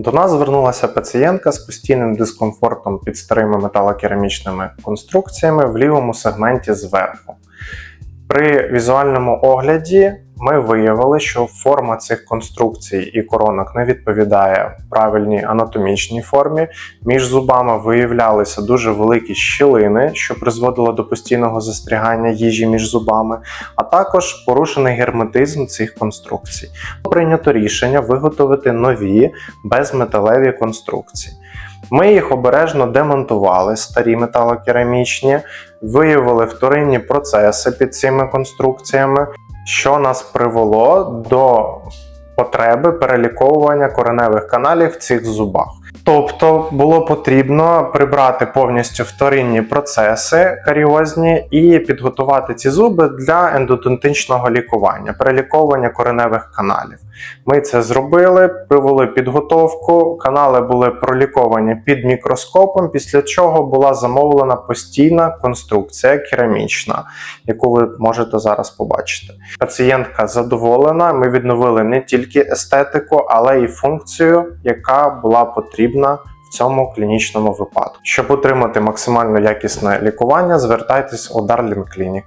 До нас звернулася пацієнтка з постійним дискомфортом під старими металокерамічними конструкціями в лівому сегменті зверху. При візуальному огляді ми виявили, що форма цих конструкцій і коронок не відповідає правильній анатомічній формі. Між зубами виявлялися дуже великі щілини, що призводило до постійного застрягання їжі між зубами, а також порушений герметизм цих конструкцій. Прийнято рішення виготовити нові безметалеві конструкції. Ми їх обережно демонтували, старі металокерамічні, виявили вторинні процеси під цими конструкціями, що нас привело до потреби переліковування кореневих каналів в цих зубах. Тобто було потрібно прибрати повністю вторинні процеси каріозні і підготувати ці зуби для ендодонтичного лікування, переліковування кореневих каналів. Ми це зробили, провели підготовку, канали були проліковані під мікроскопом, після чого була замовлена постійна конструкція керамічна, яку ви можете зараз побачити. Пацієнтка задоволена. Ми відновили не тільки естетику, але й функцію, яка була потрібна. В цьому клінічному випадку, щоб отримати максимально якісне лікування, звертайтесь у Darling Clinic.